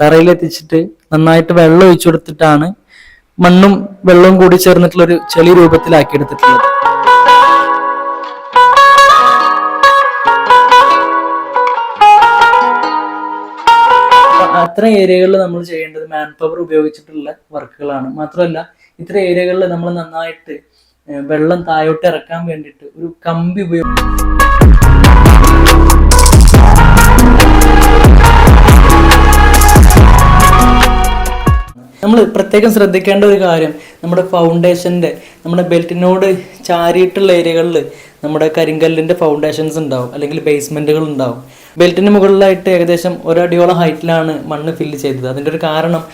തറയിലെത്തിച്ചിട്ട് നന്നായിട്ട് വെള്ളം ഒഴിച്ചു കൊടുത്തിട്ടാണ് മണ്ണും വെള്ളവും കൂടി ചേർന്നിട്ടുള്ള ഒരു ചെളി രൂപത്തിലാക്കി എടുത്തിട്ടുള്ളത് അത്തരം ഏരിയകളിൽ നമ്മൾ ചെയ്യേണ്ടത് മാൻ പവർ ഉപയോഗിച്ചിട്ടുള്ള വർക്കുകളാണ്. മാത്രമല്ല ഇത്ര ഏരിയകളിൽ നമ്മൾ നന്നായിട്ട് വെള്ളം താഴോട്ട് ഇറക്കാൻ വേണ്ടിയിട്ട് ഒരു കമ്പി ഉപയോഗി നമ്മൾ പ്രത്യേകം ശ്രദ്ധിക്കേണ്ട ഒരു കാര്യം നമ്മുടെ ഫൗണ്ടേഷന്റെ നമ്മുടെ ബെൽറ്റിനോട് ചാരിയിട്ടുള്ള ഏരിയകളിൽ നമ്മുടെ കരിങ്കല്ലിന്റെ ഫൗണ്ടേഷൻസ് ഉണ്ടാവും അല്ലെങ്കിൽ ബേസ്മെന്റുകൾ ഉണ്ടാവും. ബെൽറ്റിന് മുകളിലായിട്ട് ഏകദേശം ഒരടിയോളം ഹൈറ്റിലാണ് മണ്ണ് ഫില്ല് ചെയ്തത്. അതിന്റെ ഒരു കാരണം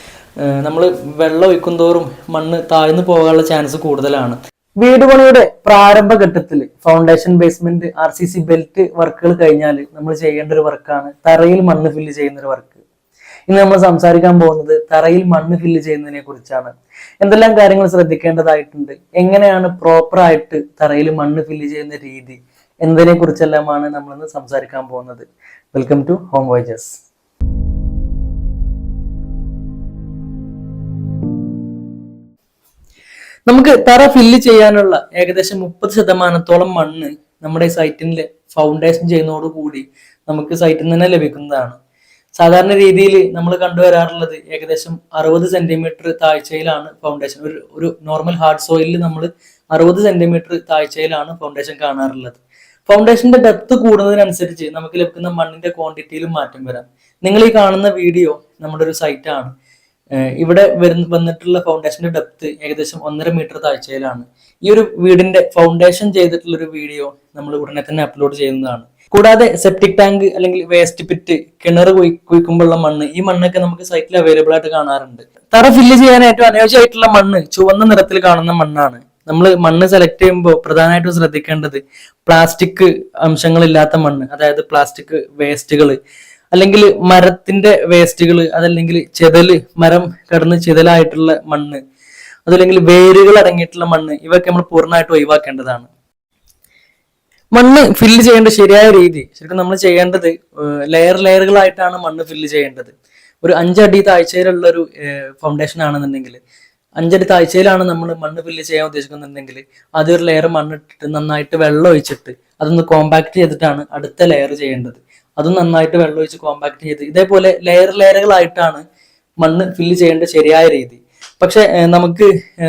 നമ്മൾ വെള്ളം ഒഴിക്കും തോറും മണ്ണ് താഴ്ന്നു പോകാനുള്ള ചാൻസ് കൂടുതലാണ്. വീട് പണിയുടെ പ്രാരംഭ ഘട്ടത്തിൽ foundation basement R C C belt വർക്കുകൾ കഴിഞ്ഞാൽ നമ്മൾ ചെയ്യേണ്ട ഒരു വർക്കാണ് തറയിൽ മണ്ണ് ഫില്ല് ചെയ്യുന്ന ഒരു വർക്ക് ഇന്ന് നമ്മൾ സംസാരിക്കാൻ പോകുന്നത് തറയിൽ മണ്ണ് ഫില്ല് ചെയ്യുന്നതിനെ കുറിച്ചാണ്. എന്തെല്ലാം കാര്യങ്ങൾ ശ്രദ്ധിക്കേണ്ടതായിട്ടുണ്ട്? എങ്ങനെയാണ് പ്രോപ്പറായിട്ട് തറയിൽ മണ്ണ് ഫില്ല് ചെയ്യുന്ന രീതി? എന്നതിനെ കുറിച്ചെല്ലാമാണ് നമ്മൾ ഇന്ന് സംസാരിക്കാൻ പോകുന്നത്. വെൽക്കം ടു ഹോം വോയ്ജസ് നമുക്ക് തറ ഫില്ല് ചെയ്യാനുള്ള ഏകദേശം മുപ്പത് ശതമാനത്തോളം മണ്ണ് നമ്മുടെ സൈറ്റിന്റെ ഫൗണ്ടേഷൻ ചെയ്യുന്നതോടുകൂടി നമുക്ക് സൈറ്റിൽ നിന്ന് തന്നെ ലഭിക്കുന്നതാണ്. സാധാരണ രീതിയിൽ നമ്മൾ കണ്ടുവരാറുള്ളത് ഏകദേശം അറുപത് സെന്റിമീറ്റർ താഴ്ചയിലാണ് ഫൗണ്ടേഷൻ ഒരു ഒരു നോർമൽ ഹാർഡ് സോയിലിൽ നമ്മൾ അറുപത് സെന്റിമീറ്റർ താഴ്ചയിലാണ് ഫൗണ്ടേഷൻ കാണാറുള്ളത്. ഫൗണ്ടേഷന്റെ ഡെപ്ത് കൂടുന്നതിനനുസരിച്ച് നമുക്ക് ലഭിക്കുന്ന മണ്ണിന്റെ ക്വാണ്ടിറ്റിയിലും മാറ്റം വരാം. നിങ്ങൾ ഈ കാണുന്ന വീഡിയോ നമ്മുടെ ഒരു സൈറ്റാണ് ഇവിടെ വരുന്ന വന്നിട്ടുള്ള ഫൗണ്ടേഷന്റെ ഡെപ്ത് ഏകദേശം ഒന്നര മീറ്റർ താഴ്ചയിലാണ്. ഈ ഒരു വീടിന്റെ ഫൗണ്ടേഷൻ ചെയ്തിട്ടുള്ള ഒരു വീഡിയോ നമ്മൾ ഉടനെ തന്നെ അപ്ലോഡ് ചെയ്യുന്നതാണ്. കൂടാതെ സെപ്റ്റിക് ടാങ്ക് അല്ലെങ്കിൽ വേസ്റ്റ് പിറ്റ് കിണർ കുഴിക്കുമ്പോഴുള്ള മണ്ണ് ഈ മണ്ണൊക്കെ നമുക്ക് സൈറ്റിൽ അവൈലബിൾ ആയിട്ട് കാണാറുണ്ട്. തറ ഫില്ല് ചെയ്യാൻ ഏറ്റവും അനുയോജ്യമായിട്ടുള്ള മണ്ണ് ചുവന്ന നിറത്തിൽ കാണുന്ന മണ്ണാണ്. നമ്മൾ മണ്ണ് സെലക്ട് ചെയ്യുമ്പോൾ പ്രധാനമായിട്ടും ശ്രദ്ധിക്കേണ്ടത് പ്ലാസ്റ്റിക് അംശങ്ങളില്ലാത്ത മണ്ണ് അതായത് പ്ലാസ്റ്റിക് വേസ്റ്റുകൾ അല്ലെങ്കിൽ മരത്തിന്റെ വേസ്റ്റുകൾ അതല്ലെങ്കിൽ ചെതൽ മരം കടന്ന് ചെതലായിട്ടുള്ള മണ്ണ് അതല്ലെങ്കിൽ വേരുകൾ അടങ്ങിയിട്ടുള്ള മണ്ണ് ഇവയൊക്കെ നമ്മൾ പൂർണമായിട്ട് ഒഴിവാക്കേണ്ടതാണ്. മണ്ണ് ഫില്ല് ചെയ്യേണ്ട ശരിയായ രീതി. ശരിക്കും നമ്മൾ ചെയ്യേണ്ടത് ലെയർ ലെയറുകളായിട്ടാണ് മണ്ണ് ഫില്ല് ചെയ്യേണ്ടത്. ഒരു അഞ്ചടി താഴ്ചയിലുള്ള ഒരു ഫൗണ്ടേഷൻ ആണെന്നുണ്ടെങ്കിൽ അഞ്ചടി താഴ്ചയിലാണ് നമ്മൾ മണ്ണ് ഫില്ല് ചെയ്യാൻ ഉദ്ദേശിക്കുന്നുണ്ടെങ്കിൽ അതൊരു ലെയർ മണ്ണിട്ടിട്ട് നന്നായിട്ട് വെള്ളം ഒഴിച്ചിട്ട് അതൊന്ന് കോമ്പാക്ട് ചെയ്തിട്ടാണ് അടുത്ത ലെയർ ചെയ്യേണ്ടത്. അതും നന്നായിട്ട് വെള്ളം ഒഴിച്ച് കോമ്പാക്ട് ചെയ്ത് ഇതേപോലെ ലെയർ ലെയറുകളായിട്ടാണ് മണ്ണ് ഫില്ല് ചെയ്യേണ്ട ശരിയായ രീതി. പക്ഷെ നമുക്ക്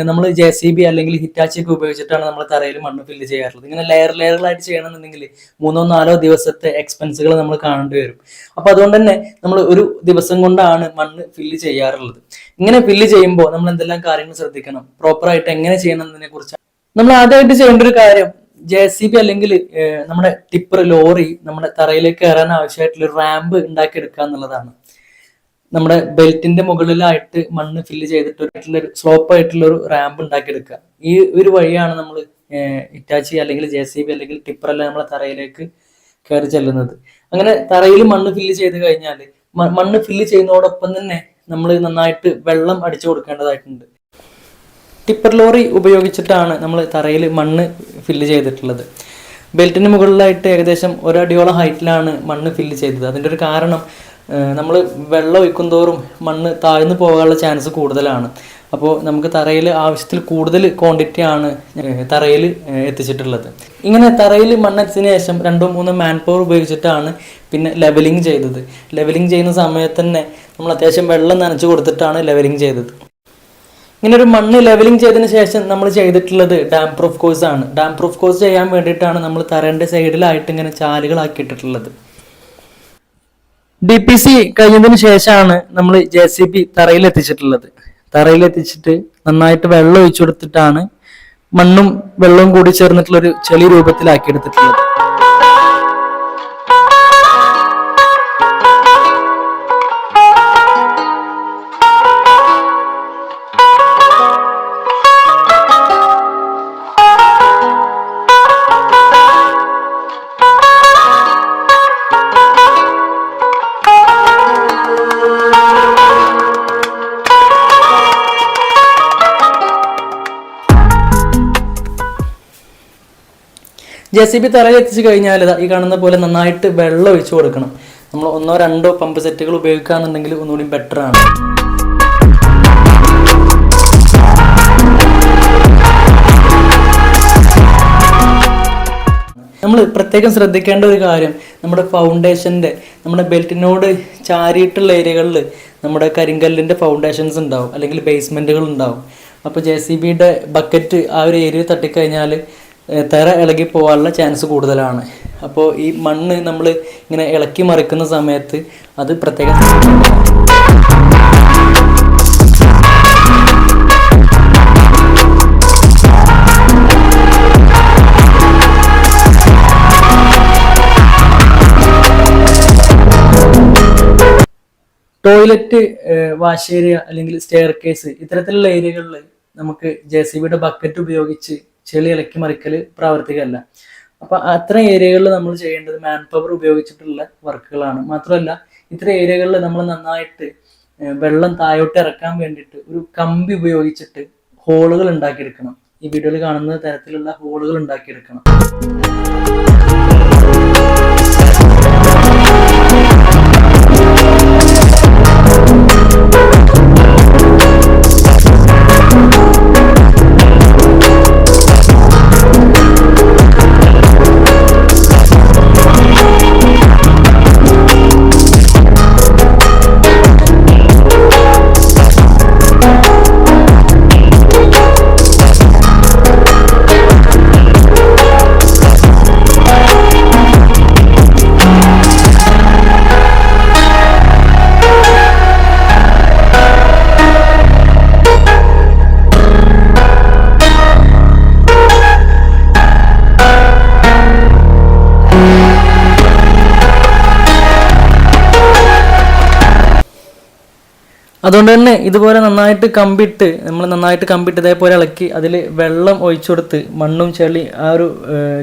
നമ്മൾ ജെ സി ബി അല്ലെങ്കിൽ ഹിറ്റാച്ചി ഒക്കെ ഉപയോഗിച്ചിട്ടാണ് നമ്മൾ തറയിൽ മണ്ണ് ഫില്ല് ചെയ്യാറുള്ളത്. ഇങ്ങനെ ലെയർ ലെയറുകളായിട്ട് ചെയ്യണമെന്നുണ്ടെങ്കിൽ മൂന്നോ നാലോ ദിവസത്തെ എക്സ്പെൻസുകൾ നമ്മൾ കാണേണ്ടി വരും. അപ്പൊ അതുകൊണ്ട് തന്നെ നമ്മൾ ഒരു ദിവസം കൊണ്ടാണ് മണ്ണ് ഫില്ല് ചെയ്യാറുള്ളത്. ഇങ്ങനെ ഫില്ല് ചെയ്യുമ്പോൾ നമ്മൾ എന്തെല്ലാം കാര്യങ്ങൾ ശ്രദ്ധിക്കണം? പ്രോപ്പറായിട്ട് എങ്ങനെ ചെയ്യണം എന്നതിനെ കുറിച്ച്. നമ്മൾ ആദ്യമായിട്ട് ചെയ്യേണ്ട ഒരു കാര്യം ജെ സി ബി അല്ലെങ്കിൽ നമ്മുടെ ടിപ്പർ ലോറി നമ്മുടെ തറയിലേക്ക് കയറാൻ ആവശ്യമായിട്ടുള്ള റാമ്പ് ഉണ്ടാക്കിയെടുക്കുക എന്നുള്ളതാണ്. നമ്മുടെ ബെൽറ്റിന്റെ മുകളിലായിട്ട് മണ്ണ് ഫില്ല് ചെയ്തിട്ടുള്ള ഒരു സ്ലോപ്പ് ആയിട്ടുള്ള ഒരു റാമ്പ് ഉണ്ടാക്കിയെടുക്കുക. ഈ ഒരു വഴിയാണ് നമ്മൾ ഇറ്റാച്ചി അല്ലെങ്കിൽ ജെ സി ബി അല്ലെങ്കിൽ ടിപ്പർ എല്ലാം നമ്മളെ തറയിലേക്ക് കയറി ചെല്ലുന്നത്. അങ്ങനെ തറയിൽ മണ്ണ് ഫില്ല് ചെയ്ത് കഴിഞ്ഞാൽ മണ്ണ് ഫില്ല് ചെയ്യുന്നതോടൊപ്പം തന്നെ നമ്മൾ നന്നായിട്ട് വെള്ളം അടിച്ചു കൊടുക്കേണ്ടതായിട്ടുണ്ട്. ടിപ്പർ ലോറി ഉപയോഗിച്ചിട്ടാണ് നമ്മൾ തറയിൽ മണ്ണ് ഫില്ല് ചെയ്തിട്ടുള്ളത്. ബെൽറ്റിന് മുകളിലായിട്ട് ഏകദേശം ഒരടിയോളം ഹൈറ്റിലാണ് മണ്ണ് ഫില്ല് ചെയ്തത്. അതിന്റെ ഒരു കാരണം നമ്മൾ വെള്ളം ഒഴിക്കും തോറും മണ്ണ് താഴ്ന്നു പോകാനുള്ള ചാൻസ് കൂടുതലാണ്. അപ്പോൾ നമുക്ക് തറയിൽ ആവശ്യത്തിൽ കൂടുതൽ ക്വാണ്ടിറ്റി ആണ് തറയിൽ എത്തിച്ചിട്ടുള്ളത്. ഇങ്ങനെ തറയിൽ മണ്ണെത്തിയതിനു ശേഷം രണ്ടോ മൂന്നോ മാൻ പവർ ഉപയോഗിച്ചിട്ടാണ് പിന്നെ ലെവലിംഗ് ചെയ്തത്. ലെവലിംഗ് ചെയ്യുന്ന സമയത്ത് തന്നെ നമ്മൾ അത്യാവശ്യം വെള്ളം നനച്ചു കൊടുത്തിട്ടാണ് ലെവലിംഗ് ചെയ്തത്. ഇങ്ങനെ ഒരു മണ്ണ് ലെവലിംഗ് ചെയ്തതിന് ശേഷം നമ്മൾ ചെയ്തിട്ടുള്ളത് ഡാം പ്രൂഫ് കോഴ്സ് ആണ്. ഡാം പ്രൂഫ് കോഴ്സ് ചെയ്യാൻ വേണ്ടിയിട്ടാണ് നമ്മൾ തറേന്റെ സൈഡിലായിട്ട് ഇങ്ങനെ ചാലുകളാക്കിയിട്ടിട്ടുള്ളത്. ഡി പി സി കഴിഞ്ഞതിന് ശേഷമാണ് നമ്മൾ ജെ സി ബി തറയിൽ എത്തിച്ചിട്ടുള്ളത് തറയിൽ എത്തിച്ചിട്ട് നന്നായിട്ട് വെള്ളം ഒഴിച്ചു കൊടുത്തിട്ടാണ് മണ്ണും വെള്ളവും കൂടി ചേർന്നിട്ടുള്ള ഒരു ചെളി രൂപത്തിലാക്കി എടുത്തിട്ടുള്ളത് ജെ സി ബി തറയിൽ എത്തിച്ചു കഴിഞ്ഞാൽ ഈ കാണുന്ന പോലെ നന്നായിട്ട് വെള്ളം ഒഴിച്ചു കൊടുക്കണം. നമ്മൾ ഒന്നോ രണ്ടോ പമ്പ് സെറ്റുകൾ ഉപയോഗിക്കുകയാണെന്നുണ്ടെങ്കിൽ ഒന്നുകൂടി ബെറ്റർ ആണ്. നമ്മൾ പ്രത്യേകം ശ്രദ്ധിക്കേണ്ട ഒരു കാര്യം നമ്മുടെ ഫൗണ്ടേഷന്റെ നമ്മുടെ ബെൽറ്റിനോട് ചാരിയിട്ടുള്ള ഏരിയകളിൽ നമ്മുടെ കരിങ്കല്ലിന്റെ ഫൗണ്ടേഷൻസ് ഉണ്ടാവും അല്ലെങ്കിൽ ബേസ്മെന്റുകൾ ഉണ്ടാവും. അപ്പോൾ ജെ സി ബിയുടെ ബക്കറ്റ് ആ ഒരു ഏരിയ തട്ടിക്കഴിഞ്ഞാൽ തെറ ഇളകി പോകാനുള്ള ചാൻസ് കൂടുതലാണ്. അപ്പോൾ ഈ മണ്ണ് നമ്മൾ ഇങ്ങനെ ഇളക്കി മറിക്കുന്ന സമയത്ത് അത് പ്രത്യേക ടോയ്ലറ്റ് വാഷ് ഏരിയ അല്ലെങ്കിൽ സ്റ്റെയർ കേസ് ഇത്തരത്തിലുള്ള ഏരിയകളിൽ നമുക്ക് ജെ സി ബിയുടെ ബക്കറ്റ് ഉപയോഗിച്ച് ചെളി ഇളക്കി മറിക്കൽ പ്രാവർത്തികമല്ല. അപ്പൊ അത്തരം ഏരിയകളിൽ നമ്മൾ ചെയ്യേണ്ടത് മാൻ പവർ ഉപയോഗിച്ചിട്ടുള്ള വർക്കുകളാണ് മാത്രമല്ല ഇത്തരം ഏരിയകളിൽ നമ്മൾ നന്നായിട്ട് വെള്ളം താഴോട്ട് ഇറക്കാൻ വേണ്ടിയിട്ട് ഒരു കമ്പി ഉപയോഗിച്ചിട്ട് ഹോളുകൾ ഉണ്ടാക്കിയെടുക്കണം. ഈ വീഡിയോയിൽ കാണുന്ന തരത്തിലുള്ള ഹോളുകൾ ഉണ്ടാക്കിയെടുക്കണം. അതുകൊണ്ട് തന്നെ ഇതുപോലെ നന്നായിട്ട് കമ്പിട്ട് നമ്മൾ നന്നായിട്ട് കമ്പിട്ട് ഇതേപോലെ ഇളക്കി അതിൽ വെള്ളം ഒഴിച്ചു കൊടുത്ത് മണ്ണും ചെളി ആ ഒരു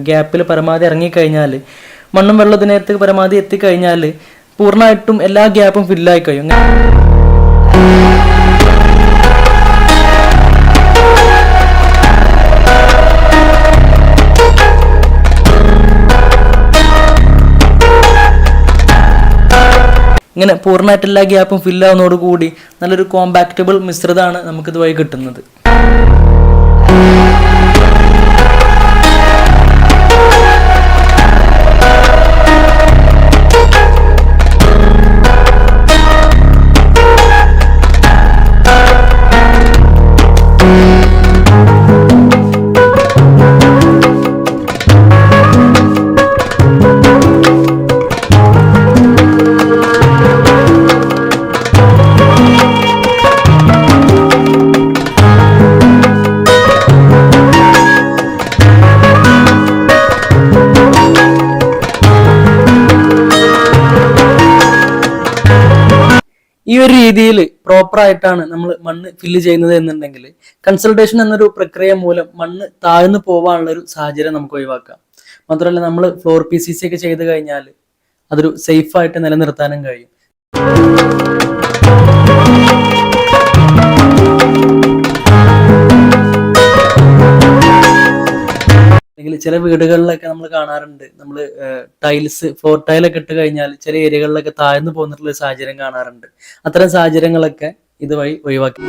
ഗ്യാപ്പിൽ പരമാവധി ഇറങ്ങിക്കഴിഞ്ഞാൽ മണ്ണും വെള്ളത്തിനകത്ത് പരമാവധി എത്തിക്കഴിഞ്ഞാൽ പൂർണമായിട്ടും എല്ലാ ഗ്യാപ്പും ഫില്ലായി കഴിയും. ഇങ്ങനെ പൂർണമായിട്ട് ഗ്യാപ്പും ഫില്ലാവുന്നതോടുകൂടി നല്ലൊരു കോമ്പാക്റ്റബിൾ മിശ്രിതമാണ് നമുക്കിതുവഴി കിട്ടുന്നത്. ഒരു രീതിയിൽ പ്രോപ്പർ ആയിട്ടാണ് നമ്മൾ മണ്ണ് ഫില്ല് ചെയ്യുന്നത് എന്നുണ്ടെങ്കിൽ കൺസൾട്ടേഷൻ എന്നൊരു പ്രക്രിയ മൂലം മണ്ണ് താഴ്ന്നു പോവാനുള്ള ഒരു സാഹചര്യം നമുക്ക് ഒഴിവാക്കാം. മാത്രമല്ല നമ്മൾ ഫ്ലോർ പി സി സി ഒക്കെ ചെയ്ത് കഴിഞ്ഞാൽ അതൊരു സേഫായിട്ട് നിലനിർത്താനും കഴിയും. അല്ലെങ്കിൽ ചില വീടുകളിലൊക്കെ നമ്മൾ കാണാറുണ്ട്. നമ്മൾ ടൈൽസ് ഫ്ലോർ ടൈലൊക്കെ ഇട്ട് കഴിഞ്ഞാൽ ചില ഏരിയകളിലൊക്കെ താഴ്ന്നു പോന്നിട്ടുള്ള സാഹചര്യം കാണാറുണ്ട്. അത്തരം സാഹചര്യങ്ങളൊക്കെ ഇതുവഴി ഒഴിവാക്കി.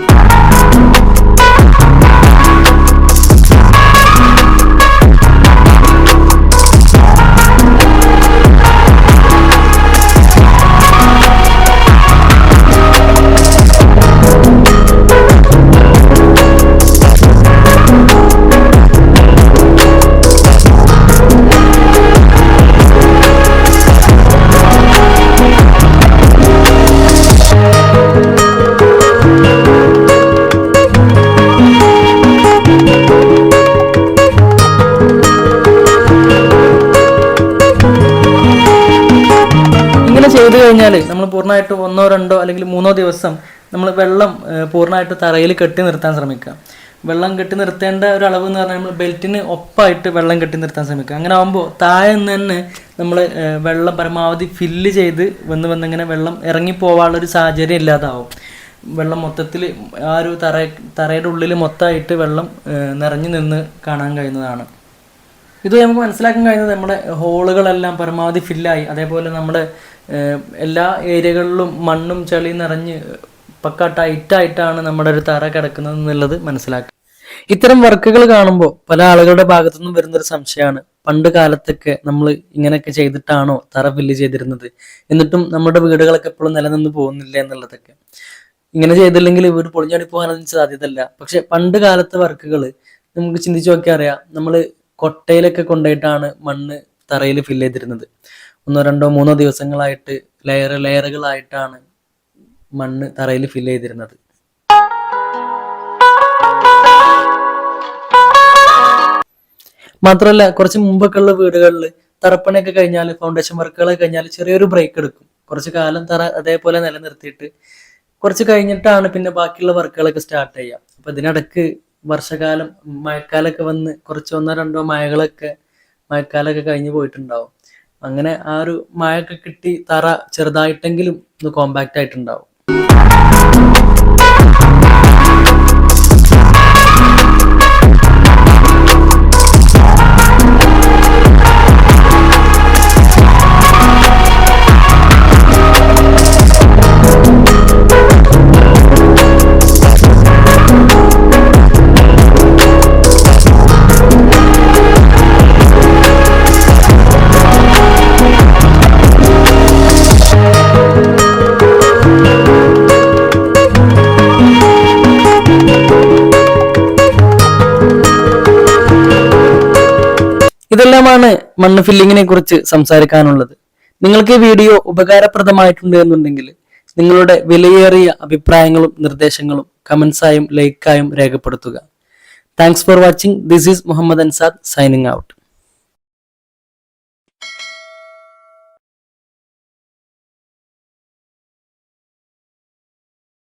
ചെയ്തു കഴിഞ്ഞാൽ നമ്മൾ പൂർണമായിട്ട് ഒന്നോ രണ്ടോ അല്ലെങ്കിൽ മൂന്നോ ദിവസം നമ്മൾ വെള്ളം പൂർണമായിട്ട് തറയിൽ കെട്ടി നിർത്താൻ ശ്രമിക്കുക. വെള്ളം കെട്ടി നിർത്തേണ്ട ഒരു അളവ് എന്ന് പറഞ്ഞാൽ നമ്മൾ ബെൽറ്റിന് ഒപ്പായിട്ട് വെള്ളം കെട്ടി നിർത്താൻ ശ്രമിക്കുക. അങ്ങനെ ആകുമ്പോൾ താഴെ നിന്ന് തന്നെ നമ്മൾ വെള്ളം പരമാവധി ഫില്ല് ചെയ്ത് വന്ന് വന്നിങ്ങനെ വെള്ളം ഇറങ്ങി പോകാനുള്ള ഒരു സാഹചര്യം ഇല്ലാതാവും. വെള്ളം മൊത്തത്തിൽ ആ ഒരു തറ തറയുടെ ഉള്ളിൽ മൊത്തമായിട്ട് വെള്ളം നിറഞ്ഞു നിന്ന് കാണാൻ കഴിയുന്നതാണ്. ഇത് നമുക്ക് മനസ്സിലാക്കാൻ കഴിയുന്നത് നമ്മുടെ ഹോളുകളെല്ലാം പരമാവധി ഫില്ലായി. അതേപോലെ നമ്മുടെ എല്ലാ ഏരിയകളിലും മണ്ണും ചെളിയും നിറഞ്ഞ് പക്ക ടൈറ്റായിട്ടാണ് നമ്മുടെ ഒരു തറ കിടക്കുന്നത് എന്നുള്ളത് മനസ്സിലാക്കുക. ഇത്തരം വർക്കുകൾ കാണുമ്പോൾ പല ആളുകളുടെ ഭാഗത്തു നിന്നും വരുന്നൊരു സംശയമാണ്. പണ്ട് കാലത്തൊക്കെ നമ്മൾ ഇങ്ങനെയൊക്കെ ചെയ്തിട്ടാണോ തറ ഫില്ല് ചെയ്തിരുന്നത്? എന്നിട്ടും നമ്മുടെ വീടുകളൊക്കെ എപ്പോഴും നിലനിന്ന് പോകുന്നില്ല എന്നുള്ളതൊക്കെ. ഇങ്ങനെ ചെയ്തില്ലെങ്കിൽ വീട് പൊളിഞ്ഞാടി പോകാനൊന്നും സാധ്യതയില്ല. പക്ഷെ പണ്ട് കാലത്തെ വർക്കുകൾ നമുക്ക് ചിന്തിച്ചു നോക്കിയാൽ അറിയാം. നമ്മൾ കൊട്ടയിലൊക്കെ കൊണ്ടുപോയിട്ടാണ് മണ്ണ് തറയിൽ ഫില്ല് ചെയ്തിരുന്നത്. ഒന്നോ രണ്ടോ മൂന്നോ ദിവസങ്ങളായിട്ട് ലെയർ ലെയറുകളായിട്ടാണ് മണ്ണ് തറയിൽ ഫിൽ ചെയ്തിരുന്നത്. മാത്രമല്ല കുറച്ച് മുമ്പൊക്കെ ഉള്ള വീടുകളിൽ തറപ്പണയൊക്കെ കഴിഞ്ഞാൽ ഫൗണ്ടേഷൻ വർക്കുകളൊക്കെ കഴിഞ്ഞാൽ ചെറിയൊരു ബ്രേക്ക് എടുക്കും. കുറച്ച് കാലം തറ അതേപോലെ നിലനിർത്തിയിട്ട് കുറച്ച് കഴിഞ്ഞിട്ടാണ് പിന്നെ ബാക്കിയുള്ള വർക്കുകളൊക്കെ സ്റ്റാർട്ട് ചെയ്യാം അപ്പൊ ഇതിനിടക്ക് വർഷകാലം മഴക്കാലമൊക്കെ വന്ന് കുറച്ച് ഒന്നോ രണ്ടോ മഴകളൊക്കെ മഴക്കാലമൊക്കെ കഴിഞ്ഞു പോയിട്ടുണ്ടാവും. അങ്ങനെ ആ ഒരു മഴയൊക്കെ കിട്ടി തറ ചെറുതായിട്ടെങ്കിലും ഒന്ന് കോമ്പാക്റ്റ് ആയിട്ടുണ്ടാവും. ഇതെല്ലാമാണ് മണ്ണ് ഫില്ലിങ്ങിനെ കുറിച്ച് സംസാരിക്കാനുള്ളത്. നിങ്ങൾക്ക് ഈ വീഡിയോ ഉപകാരപ്രദമായിട്ടുണ്ട് എന്നുണ്ടെങ്കിൽ നിങ്ങളുടെ വിലയേറിയ അഭിപ്രായങ്ങളും നിർദ്ദേശങ്ങളും കമൻസായും ലൈക്കായും രേഖപ്പെടുത്തുക. Thanks for watching this is Muhammad Ansad signing out